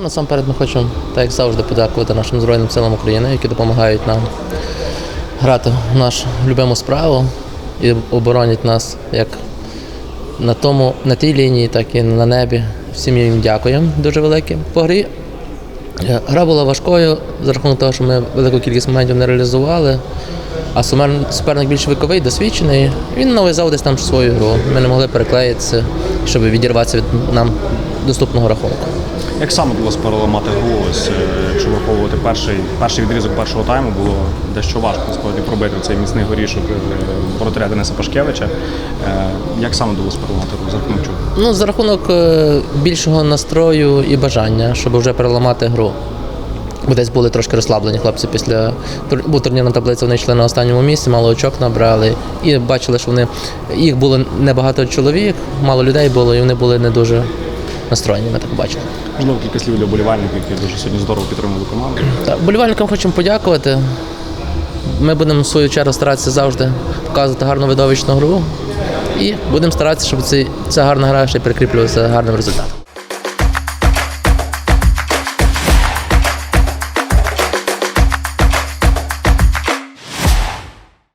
насамперед ми хочемо, так як завжди, подякувати нашим Збройним силам України, які допомагають нам грати в нашу любиму справу і оборонять нас як на тому, на тій лінії, так і на небі. Всім їм дякуємо дуже велике. По грі е, гра була важкою за рахунок того, що ми велику кількість моментів не реалізували. А суперник більш віковий, досвідчений. Він нав'язав десь там свою гру. Ми не могли переклеїтися, щоб відірватися від нам доступного рахунку. Як саме вдалося переламати гру? Ось, е, якщо враховувати перший, перший відрізок першого тайму, було дещо важко насправді пробити цей міцний горішок е, воротаря Дениса Пашкевича. Е, Як саме вдалося переламати гру? За рахунок чого? Ну, за рахунок е, більшого настрою і бажання, щоб вже переламати гру. Бо десь були трошки розслаблені хлопці після був турнірна таблиця, вони йшли на останньому місці, мало очок набрали. І бачили, що вони їх було небагато чоловік, мало людей було, і вони були не дуже настроєні, ми так бачили. Можливо, кілька слів для болівальників, які дуже сьогодні здорово підтримували команду. Так, Болівальникам хочемо подякувати. Ми будемо в свою чергу старатися завжди показувати гарну видовищну гру. І будемо старатися, щоб ця гарна гра ще прикріплювалася гарним результатом.